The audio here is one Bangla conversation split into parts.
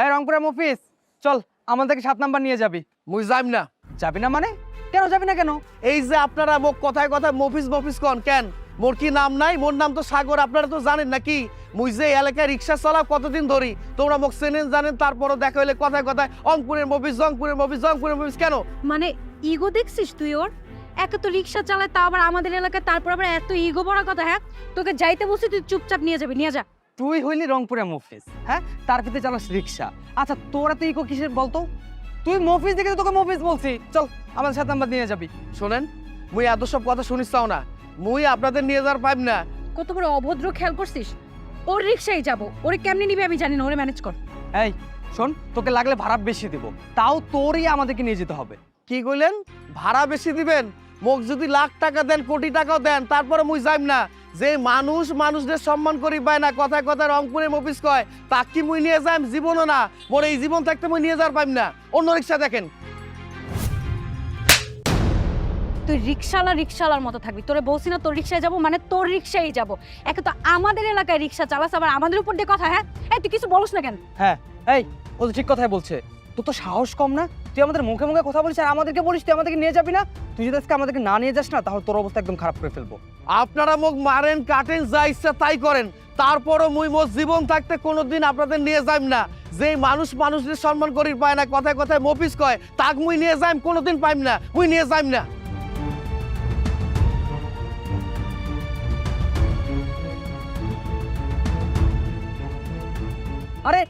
এই রংপুরের মফিস চল আমাদেরকে সাত নাম্বার নিয়ে যাবি। মুই যাইম না। যাবি না মানে? কেন যাবি না কেন? এই যে আপনারা মোক কথায় কথায় মফিস মফিস কন কেন? মোর কি নাম নাই? মোর নাম তো সাগর আপনারা তো জানেন নাকি? মুই যে এলাকায় রিক্সা চালাও কতদিন ধরি? তোমরা মোক চেনেন জানেন তারপরও দেখা হইলে কথায় কথায় অঙ্কুরের মফিস জংপুরের মফিস জংপুরের মফিস কেন? মানে ইগো দেখছিস তুই ওর? একে তো রিক্সা চালায় তা আবার আমাদের এলাকায় তারপর আবার এত ইগো বড় কথা হ্যাঁ? তোকে যাইতে বলছি তুই চুপচাপ নিয়ে যাবি নিয়ে যা। তুই হইলি রংপুরে মফিস হ্যাঁ? তার ভিতরে চালাস রিক্সা। আচ্ছা তোরা তুই ইকো কিসের বলতো? তুই মফিস দেখে তোকে মফিস বলছি। চল আমার সাত নাম্বার নিয়ে যাবি। শোনেন মুই এত সব কথা শুনিস চাও না। মুই আপনাদের নিয়ে যাওয়ার পাইব না। কত বড় অভদ্র খেয়াল করছিস? ওর রিক্সায় যাব। ওরে কেমনে নিবি আমি জানি না ওরে ম্যানেজ কর। এই শোন তোকে লাগলে ভাড়া বেশি দেব। তাও তোরই আমাদেরকে নিয়ে যেতে হবে। কি কইলেন? ভাড়া বেশি দিবেন? মোক যদি লাখ টাকা দেন কোটি টাকাও দেন তারপরে মুই যাইম না। যে মানুষ মানুষদের সম্মান করি পায় না কথায় কথায় রংপুরের মফিস কয় তাক কি মুই নিয়ে যাইম জীবনও না। মোর এই জীবন থাকতে মুই নিয়ে যাওয়ার পাইম না। অন্য রিক্সা দেখেন। তুই রিক্সাওয়ালা রিক্সাওয়ালার মতো থাকবি। তোরে বলছি না তোর রিক্সায় যাব মানে তোর রিক্সায় যাব। একে তো আমাদের এলাকায় রিক্সা চালাস আবার আমাদের উপর দিয়ে কথা হ্যাঁ? এই তুই কিছু বলিস না কেন? হ্যাঁ এই ও তো ঠিক কথাই বলছে। তোর তো সাহস কম না? তুই আমাদের মুখে মুখে কথা বলিস আর আমাদেরকে বলিস তুই আমাদেরকে নিয়ে যাবি না? তুই যদি আজকে আমাদেরকে না নিয়ে যাস না তাহলে তোর অবস্থা একদম খারাপ করে ফেলব। আপনারা মুখ মারেন কাটেন যা ইচ্ছা তাই করেন। তারপরও মুই মোর জীবন থাকতে কোনোদিন আপনাদের নিয়ে যাইম না। যে মানুষ মানুষদের সম্মান করি পায় না কথায় কথায় মফিস কয় তাক মুই নিয়ে যাইম কোনোদিন পাইম না মুই নিয়ে যাইম না। আরে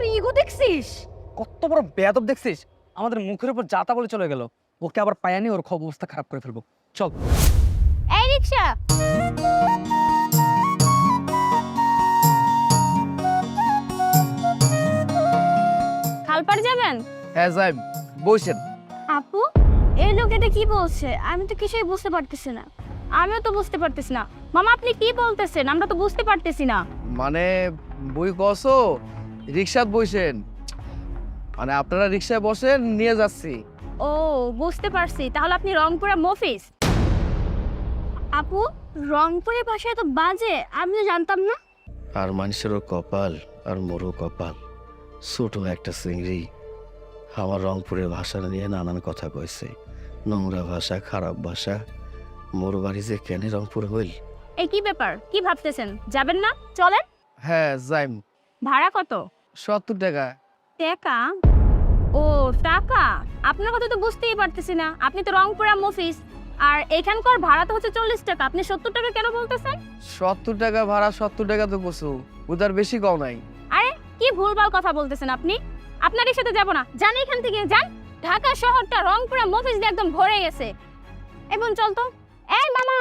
তুই ওর ইগো দেখছিস? কত বড় বেয়াদব দেখছিস? আমাদের মুখের উপর যাতা বলে চলে গেল। ওকে আবার পায়ানি ওর খুব অবস্থা খারাপ করে ফেলব। চল। এই রিক্সা। যাবেন? হ্যাঁ যাইম বসেন। আপু এই লোক এটা কি বলছে? আমি তো কিছুই বুঝতে পারতেছি না। আমিও তো বুঝতে পারতেছি না। মামা আপনি কি বলতেছেন? আমরা তো বুঝতে পারতেছি না। মানে বই কসো? রিক্সাত বসেন মানে আপনারা রিক্সায় বসেন নিয়ে যাচ্ছি। ও বুঝতে পারছি। তাহলে আপনি রংপুরের মফিস আপু রংপুরের ভাষায় তো বাজে আমি তো জানতাম না। আর মানুষেরও কপাল আর মোরও কপাল। ছোট একটা চিংড়ি। আমার রংপুরের ভাষা নিয়ে নানান কথা কইছে। নোংরা ভাষা খারাপ ভাষা। মোর বাড়ি যে কেন রংপুর হইল? এই কি ব্যাপার? কি ভাবতেছেন? যাবেন না? চলেন? হ্যাঁ যাইম। ভাড়া কত? সত্তর টাকা। টাকা? ও টাকা? আপনার কথা তো বুঝতেই পারতেছি না। আপনি তো রংপুরা মফিস আর এখানকার ভাড়া তো হচ্ছে চল্লিশ টাকা। আপনি সত্তর টাকা কেন বলতেছেন? সত্তর টাকা ভাড়া সত্তর টাকা তো কছু উদার বেশি কম নাই। আরে কি ভুলভাল কথা বলতেছেন আপনি? আপনার সাথে যাব না। যান এখান থেকে যান। ঢাকা শহরটা রংপুরা মফিস দিয়ে একদম ভরে গেছে। এবং চল তো। এই মামা!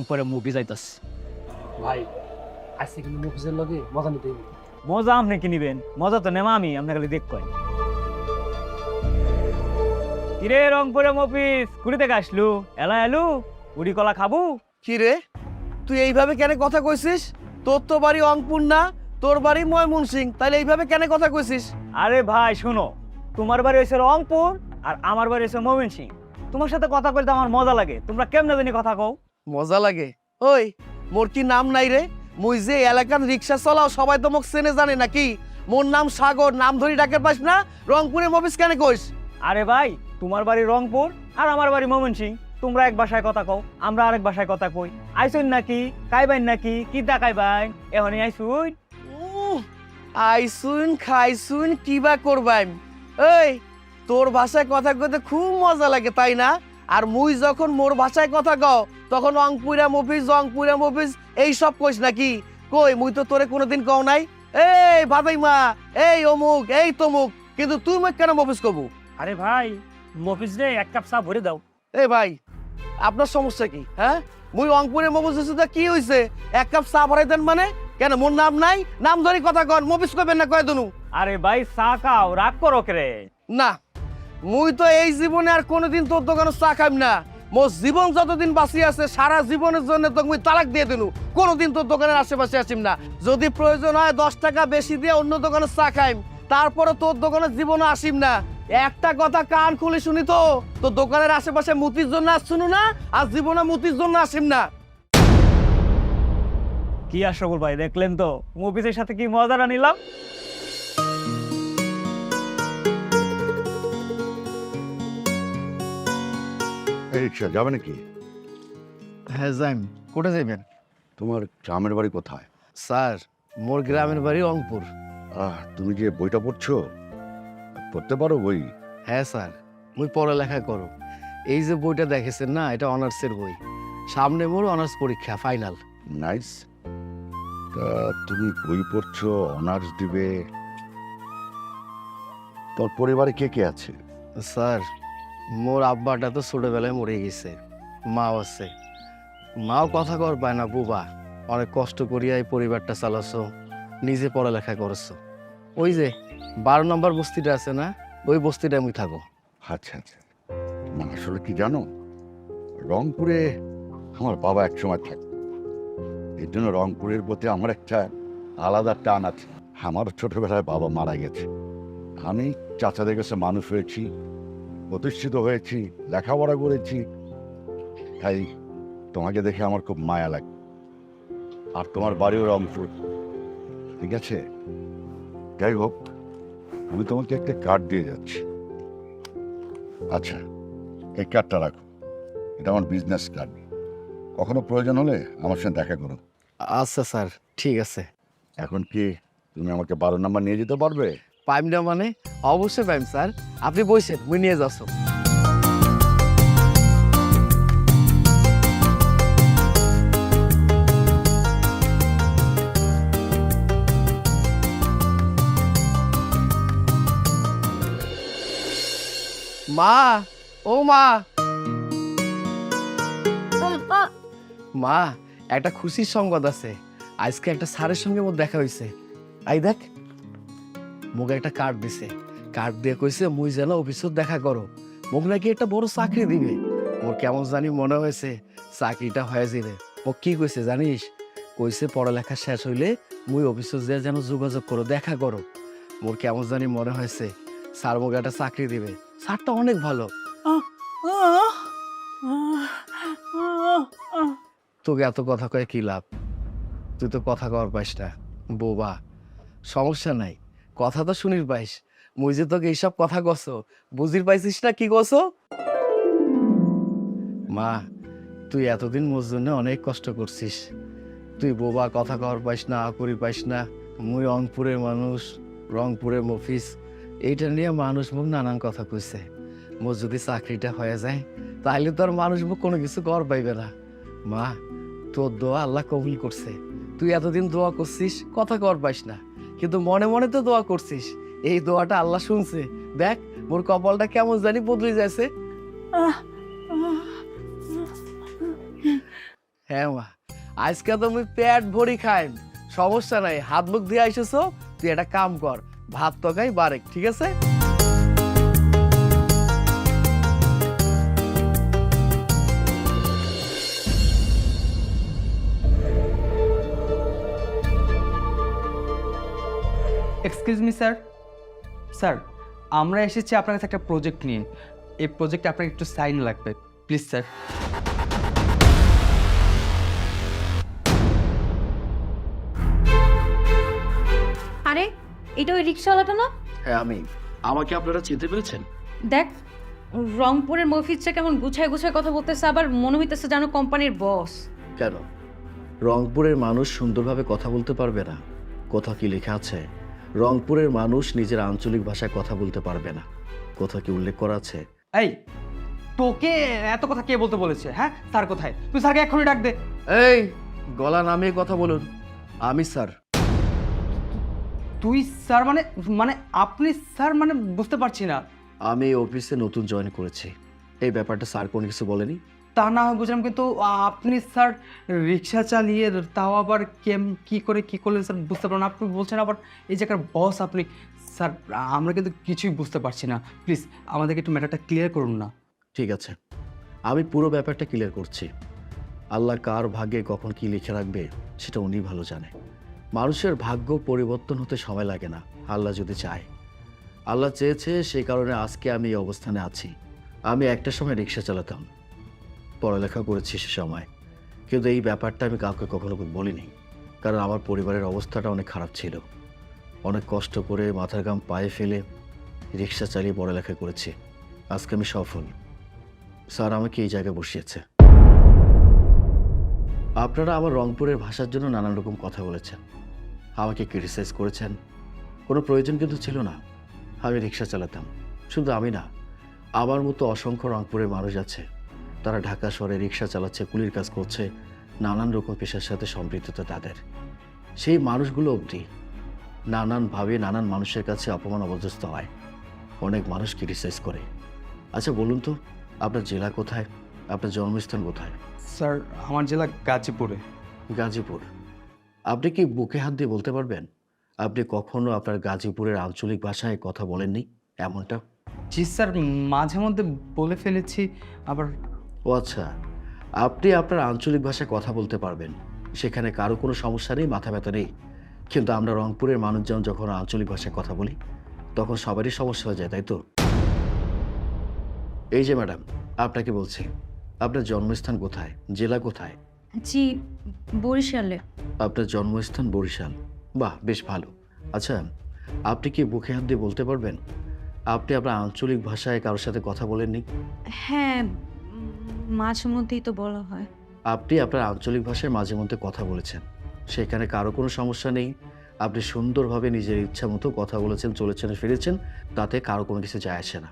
রংপুরে মুভি যাইতাস ভাই আজকে কিন্তু মুভিজের লগে মজা নিতে হইবে। মজা আপনি কি নিবেন? মজা তো নেমা আমি আপনি খালি দেখ কয় কিরে রংপুরে মফিস কুড়ি থেকে আসলু? এলা এলু? উড়ি কলা খাবু? কি রে তুই এইভাবে কেন কথা কইছিস? তোর তো বাড়ি অঙ্কুর না তোর বাড়ি ময়মন সিং তাহলে এইভাবে কেন কথা কইছিস? আরে ভাই শোনো তোমার বাড়ি হয়েছে রংপুর আর আমার বাড়ি হয়েছে মোমিন সিং তোমার সাথে কথা বলতে আমার মজা লাগে তোমরা কেমনে জানি কথা কও? মজা লাগে। ওই মোর কি নাম নাই রে? মুই যে এলাকার রিক্সা চলাও সবাই তো মোক চেনে জানে নাকি? মোর নাম সাগর নাম ধরি ডাকে পাস না? রংপুরে মফিস কেন কইস? আরে ভাই তোমার বাড়ি রংপুর আর আমার বাড়ি মোমিন সিং তোমরা এক ভাষায় কথা কও আমরা আরেক ভাষায় কথা কই। আইসুন নাকি? কাইবাইন নাকি? কি দা কাইবাইন? এখনই আইসুন উহ, আইসুন খাইসুন কিবা করবাইম। এই তোর ভাষায় কথা কইতে খুব মজা লাগে তাই না? আর মুই যখন মোর ভাষায় কথা কও তখন অংপুরা মফিস জংপুরা মফিস এই সব কইস নাকি? কই মুই তো তোরে কোনোদিন কও নাই? এই ভাদাইমা এই অমুক এই তমুক কিন্তু তুই মোক কেন মফিস কবু? আরে ভাই মফিজ রে এক কাপ চা ভরে দাও। এই ভাই আপনার সমস্যা কি হ্যাঁ? মুই অঙ্কুরে মফিস হইছি তা কি হইছে? এক কাপ চা ভরাই দেন মানে? কেন মোর নাম নাই? নাম ধরে কথা কন মফিস করবেন না কয় দনু? আরে ভাই চা খাও রাগ করো রে না মুই তো এই জীবনে আর কোনোদিন তোর দোকানে চা খাইম না। মোর জীবন যতদিন বাঁচি আছে, সারা জীবনের জন্য তো মুই তালাক দিয়ে দিনু। কোনোদিন তোর দোকানের আশেপাশে আসিম না। যদি প্রয়োজন হয় দশ টাকা বেশি দিয়ে অন্য দোকানে চা খাইম তারপরে তোর দোকানে জীবনে আসিম না। একটা কথা কান খুলে শুনি তো, তোর দোকানের আশেপাশে মুতির জন্য আসছুন না, আর জীবনে মুতির জন্য আসিম না। কি আশরাফুল ভাই, দেখলেন তো? মফিসের সাথে কি মজাটা নিলাম? রিক্সা যাবে নাকি? হ্যাঁ যাইম কোথায় যাইবেন? তোমার গ্রামের বাড়ি কোথায়? স্যার মোর গ্রামের বাড়ি রংপুর। আহ তুমি যে বইটা পড়ছো? পড়তে পারো বই? হ্যাঁ স্যার মুই পড়ালেখা করো। এই যে বইটা দেখেছেন না এটা অনার্সের বই। সামনে মোর অনার্স পরীক্ষা ফাইনাল। নাইস। তা তুমি বই পড়ছো অনার্স দিবে। তোর পরিবারে কে কে আছে? স্যার মোর আব্বাটা তো ছোটবেলায় মরে গেছে, মাও আছে। মাও কথা কর পায় না বুবা, অনেক কষ্ট করিয়া এই পরিবারটা চালাছো, নিজে পড়ালেখা করছ। ওই যে, বারো নম্বর বস্তিটা আছে না, ওই বস্তিটা আমি থাকো। আচ্ছা আচ্ছা। না আসলে কি জানো, রংপুরে আমার বাবা এক সময় থাকতো এই জন্য রংপুরের প্রতি আমার একটা আলাদা টান আছে। আমার ছোটবেলায় বাবা মারা গেছে। আমি চাচাদের কাছে মানুষ হয়েছি প্রতিষ্ঠিত হয়েছি লেখাপড়া করেছি। তাই তোমাকে দেখে আমার খুব মায়া লাগে। আর তোমার বাড়িও রংপুর। ঠিক আছে? যাই হোক আমি তোমাকে একটা কার্ড দিয়ে যাচ্ছি। আচ্ছা এই কার্ডটা রাখো। এটা আমার বিজনেস কার্ড কখনো প্রয়োজন হলে আমার সঙ্গে দেখা করো। আচ্ছা স্যার। ঠিক আছে। এখন কি তুমি আমাকে বারো নাম্বার নিয়ে যেতে পারবে? পাইম না মানে? অবশ্যই পাইম, স্যার। আপনি বসেন, মুই নিয়ে যাচ্ছ। মা, ও মা। মা, একটা খুশির সংবাদ আছে। আজকে একটা স্যারের সঙ্গে দেখা হয়েছে। আই দেখ। মুখে একটা কার্ড দিছে। কার্ড দিয়ে কইছে, মুই যেন অফিসত দেখা করো মোক নাকি একটা বড় চাকরি দিবে। মোর কেমন জানি মনে হয়েছে চাকরিটা হয়ে যাবে ও কি কইছে জানিস? কইছে, পড়ালেখা শেষ হইলে মুই অফিসত যে যেন যোগাযোগ করো দেখা করো মোর কেমন জানি মনে হয়েছে স্যার মোক একটা চাকরি দিবে। স্যারটা অনেক ভালো। তোকে এত কথা কয়ে কি লাভ? তুই তো কথা কর পাইস না। বোবা, সমস্যা নাই। কথা তো শুনির পাইস মুই যে তোকে এইসব কথা কছ বুঝির পাইছিস না কি কছ মা, তুই এতদিন মোর জন্য অনেক কষ্ট করছিস। তুই বোবা কথা কর পাইস না করি পাইস না। মুই রংপুরের মানুষ, রংপুরের মফিস। এইটা নিয়ে মানুষ মুখ নানান কথা কইছে। মোর যদি চাকরিটা হয়ে যায় তাহলে তো আর মানুষ মুখ কোনো কিছু কর পাইবে না। মা, তোর দোয়া আল্লাহ কবুল করছে। তুই এতদিন দোয়া করছিস, কথা কর পাইস না। কিন্তু মনে মনে তো দোয়া করছিস। এই দোয়াটা আল্লাহ শুনছে। দেখ মোর কপালটা কেমন জানি বদলে যাচ্ছে হ্যাঁ মা আজকে তো আমি পেট ভরি খাই সমস্যা নাই হাত মুখ দিয়ে আইসেছ তুই একটা কাম কর ভাত তকাই বারেক ঠিক আছে? এক্সকিউজ মি স্যার স্যার আমরা এসেছি আপনার কাছে একটা প্রজেক্ট নিয়ে। এই প্রজেক্টে আপনার একটু সাইন লাগবে। প্লিজ স্যার আরে এটা ওই রিক্সাওয়ালাটা না? হ্যাঁ আমি। আমাকে আপনারা চিনতে পেরেছেন? দেখ রংপুরের মফিজটা কেমন গুছায় গুছায় কথা বলতেছে আবার মনে হইতেছে যেন কোম্পানির বস কেন? রংপুরের মানুষ সুন্দরভাবে কথা বলতে পারবে না। কোথাও কি লেখা আছে? রংপুরের মানুষ নিজের আঞ্চলিক ভাষায় কথা বলতে পারবে না। কোথাও কি উল্লেখ করা আছে? এই তোকে এত কথা কে বলতে বলেছে হ্যাঁ? স্যার কোথায়? তুই স্যারকে এক্ষুনি ডাক দে। এই গলা নামিয়ে কথা বলুন। আমি স্যার। তুই স্যার মানে মানে আপনি স্যার মানে বুঝতে পারছি না। আমি এই অফিসে নতুন জয়েন করেছি। এই ব্যাপারটা স্যার কোনো কিছু বলেনি? তা না হয় বুঝলাম, কিন্তু আপনি স্যার রিক্সা চালিয়ে তাও আবার কেম, কি করে, কি করলেন স্যার বুঝতে পারলাম আপনি বলছেন আবার এই জায়গার বস আপনি। স্যার, আমরা কিন্তু কিছুই বুঝতে পারছি না। প্লিজ আমাদেরকে একটু ম্যাটারটা ক্লিয়ার করুন না। ঠিক আছে। আমি পুরো ব্যাপারটা ক্লিয়ার করছি। আল্লাহ কার ভাগ্যে কখন কি লিখে রাখবে, সেটা উনি ভালো জানে। মানুষের ভাগ্য পরিবর্তন হতে সময় লাগে না, আল্লাহ যদি চায়। আল্লাহ চেয়েছে সেই কারণে আজকে আমি এই অবস্থানে আছি। আমি একটা সময় রিক্সা চালাতাম। পড়ালেখা করেছি সে সময়। কিন্তু এই ব্যাপারটা আমি কাউকে কখনো বলিনি। কারণ আমার পরিবারের অবস্থাটা অনেক খারাপ ছিল। অনেক কষ্ট করে মাথার গাম পায়ে ফেলে রিক্সা চালিয়ে পড়ালেখা করেছি। আজকে আমি সফল। স্যার আমাকে এই জায়গায় বসিয়েছে। আপনারা আমার রংপুরের ভাষার জন্য নানান রকম কথা বলেছেন। আমাকে ক্রিটিসাইজ করেছেন। কোনো প্রয়োজন কিন্তু ছিল না। আমি রিক্সা চালাতাম। শুধু আমি না, আমার মতো অসংখ্য রংপুরের মানুষ আছে। তারা ঢাকা শহরে রিক্সা চালাচ্ছে কুলির কাজ করছে নানান রকম পেশার সাথে সম্পৃক্ততা তাদের। সেই মানুষগুলো অবধি নানানভাবে নানান মানুষের কাছে অপমান অবদস্ত হয়। অনেক মানুষ ক্রিটিসাইজ করে। আচ্ছা বলুন তো আপনার জেলা কোথায়? আপনার জন্মস্থান কোথায়? স্যার আমার জেলা গাজীপুরে। গাজীপুর। আপনি কি বুকে হাত দিয়ে বলতে পারবেন? আপনি কখনো আপনার গাজীপুরের আঞ্চলিক ভাষায় কথা বলেননি? এমনটা? জি স্যার মাঝে মধ্যে বলে ফেলেছি আবার ও আচ্ছা আপনি আপনার আঞ্চলিক ভাষায় কথা বলতে পারবেন। সেখানে কারও কোনো সমস্যা নেই মাথা ব্যথা নেই। কিন্তু আমরা রংপুরের মানুষজন যখন আঞ্চলিক ভাষায় কথা বলি তখন সবারই সমস্যা হয়ে যায় তাই তো? এই যে ম্যাডাম আপনাকে বলছি আপনার জন্মস্থান কোথায়? জেলা কোথায়? জি বরিশালে। আপনার জন্মস্থান বরিশাল। বাহ বেশ ভালো। আচ্ছা আপনি কি বুকে হাত দিয়ে বলতে পারবেন? আপনি আপনার আঞ্চলিক ভাষায় কারোর সাথে কথা বলেননি? হ্যাঁ মাঝে মধ্যেই তো বলা হয়। আপনি আপনার আঞ্চলিক ভাষায় মাঝে মধ্যে কথা বলেছেন। সেখানে কারও কোনো সমস্যা নেই। আপনি সুন্দরভাবে নিজের ইচ্ছা মতো কথা বলেছেন, চলেছেন ফিরেছেন, তাতে কারও কোনো কিছু যায় আসে না।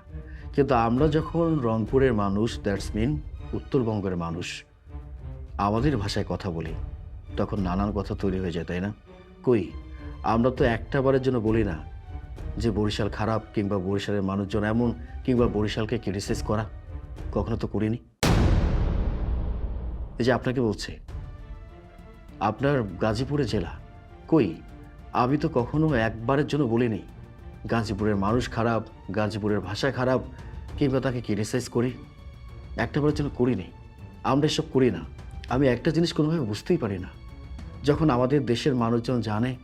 কিন্তু আমরা যখন রংপুরের মানুষ, দ্যাটস মিন উত্তরবঙ্গের মানুষ, আমাদের ভাষায় কথা বলি, তখন নানান কথা তৈরি হয়ে যায়, তাই না? কই? আমরা তো একটা বারের জন্য বলি না যে বরিশাল খারাপ কিংবা বরিশালের মানুষজন এমন কিংবা বরিশালকে ক্রিটিসাইজ করা। কখনো তো করিনি। এই যে আপনাকে বলছে, আপনার গাজীপুরে জেলা, কই? আমি তো কখনো একবারের জন্য বলিনি, গাজীপুরের মানুষ খারাপ, গাজীপুরের ভাষা খারাপ, কিংবা তাকে ক্রিটিসাইজ করি। একটাবারের জন্য করিনি, আমরা এসব করি না। আমি একটা জিনিস কোনোভাবে বুঝতেই পারি না। যখন আমাদের দেশের মানুষজন জানে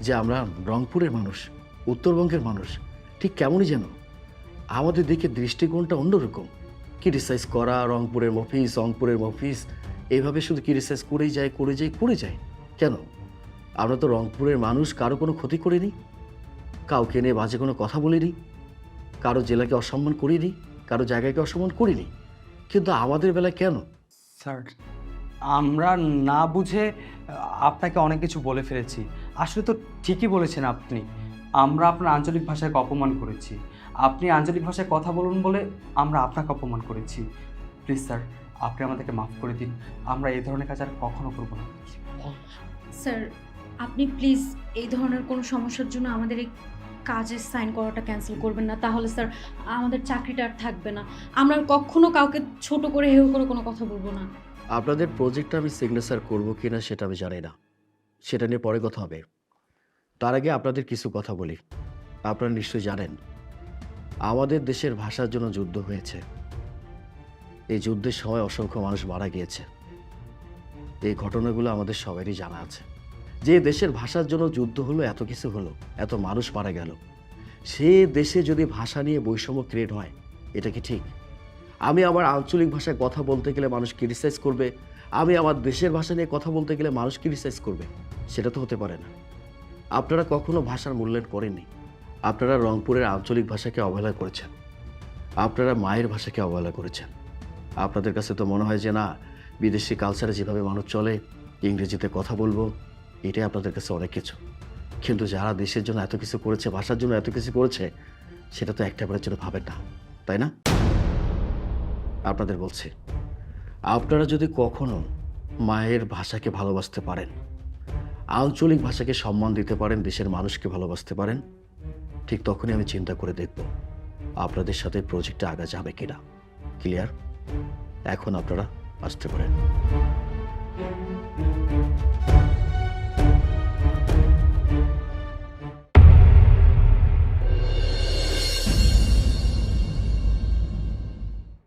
যে আমরা রংপুরের মানুষ, উত্তরবঙ্গের মানুষ, ঠিক কেমনই যেন, আমাদের দিকে দৃষ্টিকোণটা অন্যরকম। ক্রিটিসাইজ করা, রংপুরের মফিস রংপুরের মফিস এইভাবে শুধু ক্রিটিসাইজ করেই যায়, করে যায় করে যায়? কেন? আমরা তো রংপুরের মানুষ, কারও কোনো ক্ষতি করিনি। কাউকে নিয়ে বাজে কোনো কথা বলিনি। কারও জেলাকে অসম্মান করিনি, কারও জায়গাকে অসম্মান করিনি। কিন্তু আমাদের বেলায় কেন? স্যার, আমরা না বুঝে আপনাকে অনেক কিছু বলে ফেলেছি। আসলে তো ঠিকই বলেছেন আপনি। আমরা আপনার আঞ্চলিক ভাষাকে অপমান করেছি। আপনি আঞ্চলিক ভাষায় কথা বলুন বলে আমরা আপনাকে অপমান করেছি। প্লিজ স্যার আপনি আমাদেরকে মাফ করে দিন। আমরা এই ধরনের কাজ আর কখনো করব না। স্যার আপনি প্লিজ এই ধরনের কোনো সমস্যার জন্য আমাদের এই কাজের সাইন করাটা ক্যান্সেল করবেন না। তাহলে স্যার আমাদের চাকরিটা আর থাকবে না। আমরা কখনো কাউকে ছোট করে হেউ করে কোনো কথা বলব না। আপনাদের প্রজেক্টটা আমি সিগনেচার করব কি না সেটা আমি জানি না। সেটা নিয়ে পরে কথা হবে। তার আগে আপনাদের কিছু কথা বলি। আপনারা নিশ্চয়ই জানেন। আমাদের দেশের ভাষার জন্য যুদ্ধ হয়েছে। এই যুদ্ধের সময় অসংখ্য মানুষ মারা গিয়েছে। এই ঘটনাগুলো আমাদের সবারই জানা আছে। যে দেশের ভাষার জন্য যুদ্ধ হলো, এত কিছু হলো, এত মানুষ মারা গেল। সে দেশে যদি ভাষা নিয়ে বৈষম্য ক্রিয়েট হয়, এটা কি ঠিক? আমি আমার আঞ্চলিক ভাষায় কথা বলতে গেলে মানুষ ক্রিটিসাইজ করবে। আমি আমার দেশের ভাষা নিয়ে কথা বলতে গেলে মানুষ ক্রিটিসাইজ করবে। সেটা তো হতে পারে না। আপনারা কখনো ভাষার মূল্যায়ন করেননি? আপনারা রংপুরের আঞ্চলিক ভাষাকে অবহেলা করেছেন। আপনারা মায়ের ভাষাকে অবহেলা করেছেন। আপনাদের কাছে তো মনে হয় যে না, বিদেশি কালচারে যেভাবে মানুষ চলে, ইংরেজিতে কথা বলব, এটাই আপনাদের কাছে অনেক কিছু। কিন্তু যারা দেশের জন্য এত কিছু করেছে, ভাষার জন্য এত কিছু করেছে, সেটা তো একটা বারের জন্য ভাবেন না। তাই না? আপনাদের বলছি, আপনারা যদি কখনো মায়ের ভাষাকে ভালোবাসতে পারেন, আঞ্চলিক ভাষাকে সম্মান দিতে পারেন, দেশের মানুষকে ভালোবাসতে পারেন ঠিক তখনই আমি চিন্তা করে দেখব আপনাদের সাথে প্রজেক্টটা আগা যাবে কিনা। ক্লিয়ার? এখন আপনারা আসতে পারেন।